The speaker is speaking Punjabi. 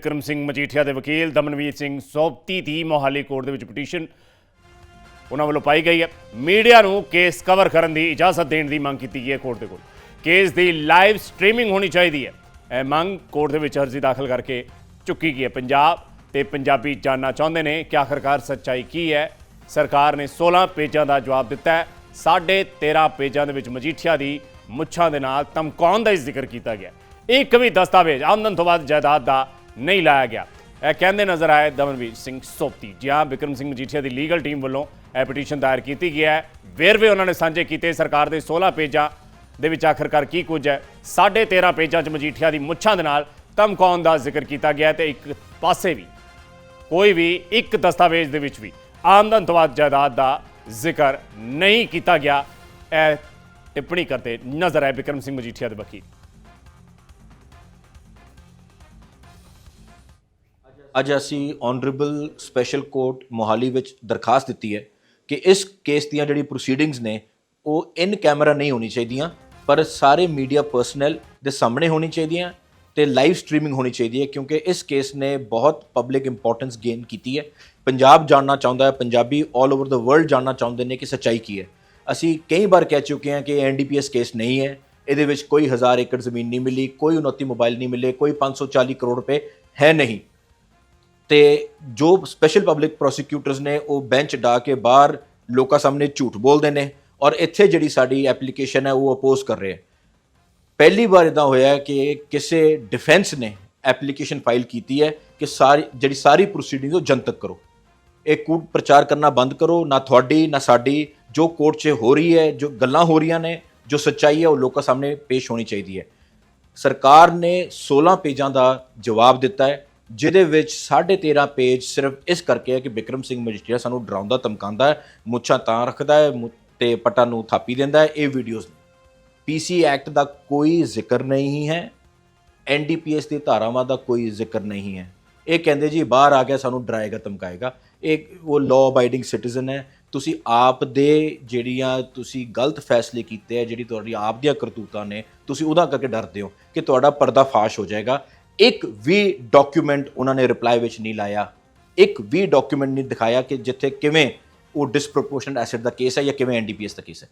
ਵਿਕਰਮ ਸਿੰਘ ਮਜੀਠੀਆ ਦੇ ਵਕੀਲ ਦਮਨਵੀਰ ਸਿੰਘ ਸੋਪਤੀ ਦੀ ਮੋਹਾਲੀ ਕੋਰਟ ਦੇ ਵਿੱਚ ਪਟੀਸ਼ਨ ਉਹਨਾਂ ਵੱਲੋਂ ਪਾਈ ਗਈ ਹੈ। ਮੀਡੀਆ ਨੂੰ ਕੇਸ ਕਵਰ ਕਰਨ ਦੀ ਇਜਾਜ਼ਤ ਦੇਣ ਦੀ ਮੰਗ ਕੀਤੀ ਗਈ ਹੈ ਕੋਰਟ ਦੇ ਕੋਲ। ਕੇਸ ਦੀ ਲਾਈਵ ਸਟ੍ਰੀਮਿੰਗ ਹੋਣੀ ਚਾਹੀਦੀ ਹੈ। ਇਹ ਮੰਗ ਕੋਰਟ ਦੇ ਵਿੱਚ ਅਰਜ਼ੀ ਦਾਖਲ ਕਰਕੇ ਚੁੱਕੀ ਗਈ ਹੈ। ਪੰਜਾਬ ਤੇ ਪੰਜਾਬੀ ਜਾਨਣਾ ਚਾਹੁੰਦੇ ਨੇ ਕਿ ਆਖਰਕਾਰ ਸੱਚਾਈ ਕੀ ਹੈ। ਸਰਕਾਰ ਨੇ 16 ਪੇਜਾਂ ਦਾ ਜਵਾਬ ਦਿੱਤਾ ਹੈ। ਸਾਢੇ 13 ਪੇਜਾਂ ਦੇ ਵਿੱਚ ਮਜੀਠੀਆ ਦੀ ਮੁੱਛਾਂ ਦੇ ਨਾਲ ਧਮਕਾਉਣ ਦਾ ਹੀ ਜ਼ਿਕਰ ਕੀਤਾ ਗਿਆ ਇੱਕ ਵੀ ਦਸਤਾਵੇਜ਼ ਆਮਦਨ ਤੋਂ ਬਾਅਦ ਜਾਇਦਾਦ ਦਾ ਨਹੀਂ ਲਾਇਆ ਗਿਆ। ਇਹ ਕਹਿੰਦੇ ਨਜ਼ਰ ਆਏ ਦਮਨਵੀਰ ਸਿੰਘ ਸੋਪਤੀ। ਜੀ ਹਾਂ, ਵਿਕਰਮ ਸਿੰਘ ਮਜੀਠੀਆ ਦੀ ਲੀਗਲ ਟੀਮ ਵੱਲੋਂ ਇਹ ਪਟੀਸ਼ਨ ਦਾਇਰ ਕੀਤੀ ਗਈ ਹੈ। ਵੇਰਵੇ ਉਹਨਾਂ ਨੇ ਸਾਂਝੇ ਕੀਤੇ, ਸਰਕਾਰ ਦੇ 16 ਪੇਜਾਂ ਦੇ ਵਿੱਚ ਆਖਰਕਾਰ ਕੀ ਕੁਝ ਹੈ? 13.5 ਪੇਜਾਂ 'ਚ ਮਜੀਠੀਆ ਦੀ ਮੁੱਛਾਂ ਦੇ ਨਾਲ ਧਮਕਾਉਣ ਦਾ ਜ਼ਿਕਰ ਕੀਤਾ ਗਿਆ ਹੈ ਤੇ ਇੱਕ ਪਾਸੇ ਵੀ, ਕੋਈ ਵੀ ਇੱਕ ਦਸਤਾਵੇਜ਼ ਦੇ ਵਿੱਚ ਵੀ ਆਮਦਨ ਤੋਂ ਬਾਅਦ ਜਾਇਦਾਦ ਦਾ ਜ਼ਿਕਰ ਨਹੀਂ ਕੀਤਾ ਗਿਆ। ਇਹ ਟਿੱਪਣੀ ਕਰਦੇ ਨਜ਼ਰ ਆਏ ਵਿਕਰਮ ਸਿੰਘ ਮਜੀਠੀਆ ਦੇ ਵਕੀਲ। ਅੱਜ ਅਸੀਂ ਆਨਰੇਬਲ ਸਪੈਸ਼ਲ ਕੋਰਟ ਮੋਹਾਲੀ ਵਿੱਚ ਦਰਖਾਸਤ ਦਿੱਤੀ ਹੈ ਕਿ ਇਸ ਕੇਸ ਦੀਆਂ ਜਿਹੜੀ ਪ੍ਰੋਸੀਡਿੰਗਸ ਨੇ, ਉਹ ਇਨ ਕੈਮਰਾ ਨਹੀਂ ਹੋਣੀ ਚਾਹੀਦੀਆਂ, ਪਰ ਸਾਰੇ ਮੀਡੀਆ ਪਰਸਨਲ ਦੇ ਸਾਹਮਣੇ ਹੋਣੀ ਚਾਹੀਦੀਆਂ ਤੇ ਲਾਈਵ ਸਟ੍ਰੀਮਿੰਗ ਹੋਣੀ ਚਾਹੀਦੀ ਹੈ, ਕਿਉਂਕਿ ਇਸ ਕੇਸ ਨੇ ਬਹੁਤ ਪਬਲਿਕ ਇੰਪੋਰਟੈਂਸ ਗੇਨ ਕੀਤੀ ਹੈ। ਪੰਜਾਬ ਜਾਣਨਾ ਚਾਹੁੰਦਾ ਹੈ, ਪੰਜਾਬੀ 올 ਓਵਰ ਦਾ ਵਰਲਡ ਜਾਣਨਾ ਚਾਹੁੰਦੇ ਨੇ ਕਿ ਸੱਚਾਈ ਕੀ ਹੈ। ਅਸੀਂ ਕਈ ਵਾਰ ਕਹਿ ਚੁੱਕੇ ਹਾਂ ਕਿ ਐਨਡੀਪੀਐਸ ਕੇਸ ਨਹੀਂ ਹੈ, ਇਹਦੇ ਵਿੱਚ ਕੋਈ ਹਜ਼ਾਰ ਏਕੜ ਜ਼ਮੀਨ ਨਹੀਂ ਮਿਲੀ, ਕੋਈ 29 ਮੋਬਾਈਲ ਨਹੀਂ ਮਿਲੇ, ਕੋਈ 540 ਕਰੋੜ ਰੁਪਏ ਹੈ ਨਹੀਂ। ਤੇ ਜੋ ਸਪੈਸ਼ਲ ਪਬਲਿਕ ਪ੍ਰੋਸੀਕਿਊਟਰਸ ਨੇ, ਉਹ ਬੈਂਚ ਡਾ ਕੇ ਬਾਹਰ ਲੋਕਾਂ ਸਾਹਮਣੇ ਝੂਠ ਬੋਲਦੇ ਨੇ ਔਰ ਇੱਥੇ ਜਿਹੜੀ ਸਾਡੀ ਐਪਲੀਕੇਸ਼ਨ ਹੈ, ਉਹ ਅਪੋਜ਼ ਕਰ ਰਹੇ ਪਹਿਲੀ ਵਾਰ ਇਦਾਂ ਹੋਇਆ ਕਿ ਕਿਸੇ ਡਿਫੈਂਸ ਨੇ ਐਪਲੀਕੇਸ਼ਨ ਫਾਈਲ ਕੀਤੀ ਹੈ ਕਿ ਸਾਰੀ, ਜਿਹੜੀ ਸਾਰੀ ਪ੍ਰੋਸੀਡਿੰਗ ਉਹ ਜਨਤਕ ਕਰੋ। ਇਹ ਕੂਟ ਪ੍ਰਚਾਰ ਕਰਨਾ ਬੰਦ ਕਰੋ, ਨਾ ਤੁਹਾਡੀ, ਨਾ ਸਾਡੀ, ਜੋ ਕੋਰਟ 'ਚ ਹੋ ਰਹੀ ਹੈ, ਜੋ ਗੱਲਾਂ ਹੋ ਰਹੀਆਂ ਨੇ, ਜੋ ਸੱਚਾਈ ਹੈ, ਉਹ ਲੋਕਾਂ ਸਾਹਮਣੇ ਪੇਸ਼ ਹੋਣੀ ਚਾਹੀਦੀ ਹੈ। ਸਰਕਾਰ ਨੇ 16 ਪੇਜਾਂ ਦਾ ਜਵਾਬ ਦਿੱਤਾ ਹੈ ਜਿਹਦੇ ਵਿੱਚ 13.5 ਪੇਜ ਸਿਰਫ ਇਸ ਕਰਕੇ ਹੈ ਕਿ ਵਿਕਰਮ ਸਿੰਘ ਮਜੀਠੀਆ ਸਾਨੂੰ ਡਰਾਉਂਦਾ, ਧਮਕਾਉਂਦਾ ਹੈ, ਮੁੱਛਾਂ ਤਾਂ ਰੱਖਦਾ ਹੈ ਤੇ ਪਟਾ ਨੂੰ ਥਾਪੀ ਦਿੰਦਾ ਹੈ, ਇਹ ਵੀਡੀਓਜ਼ ਪੀਸੀ ਐਕਟ ਦਾ ਕੋਈ ਜ਼ਿਕਰ ਨਹੀਂ ਹੈ ਐਨਡੀਪੀਐਸ ਦੀ ਧਾਰਾਵਾਂ ਦਾ ਕੋਈ ਜ਼ਿਕਰ ਨਹੀਂ ਹੈ। ਇਹ ਕਹਿੰਦੇ ਜੀ ਬਾਹਰ ਆ ਗਿਆ, ਸਾਨੂੰ ਡਰਾਏਗਾ, ਧਮਕਾਏਗਾ। ਇਹ ਉਹ ਲਾਅ ਅਬਾਈਡਿੰਗ ਸਿਟੀਜ਼ਨ ਹੈ। ਤੁਸੀਂ ਆਪ ਦੇ ਜਿਹੜੀਆਂ ਤੁਸੀਂ ਗਲਤ ਫੈਸਲੇ ਕੀਤੇ ਆ, ਜਿਹੜੀ ਤੁਹਾਡੀ ਆਪ ਦੀਆਂ ਕਰਤੂਤਾਂ ਨੇ, ਤੁਸੀਂ ਉਹਦਾ ਕਰਕੇ ਡਰਦੇ ਹੋ ਕਿ ਤੁਹਾਡਾ ਪਰਦਾ ਫਾਸ਼ ਹੋ ਜਾਏਗਾ। ਇੱਕ ਵੀ ਡਾਕੂਮੈਂਟ ਉਹਨਾਂ ਨੇ ਰਿਪਲਾਈ ਵਿੱਚ ਨਹੀਂ ਲਾਇਆ। ਇੱਕ ਵੀ ਡਾਕੂਮੈਂਟ ਨਹੀਂ ਦਿਖਾਇਆ ਕਿ ਜਿੱਥੇ ਕਿਵੇਂ ਉਹ ਡਿਸਪ੍ਰੋਪੋਰਸ਼ਨਟ ਐਸਿਡ ਦਾ ਕੇਸ ਹੈ ਜਾਂ ਕਿਵੇਂ ਐਨਡੀਪੀਐਸ ਦਾ ਕੇਸ ਹੈ।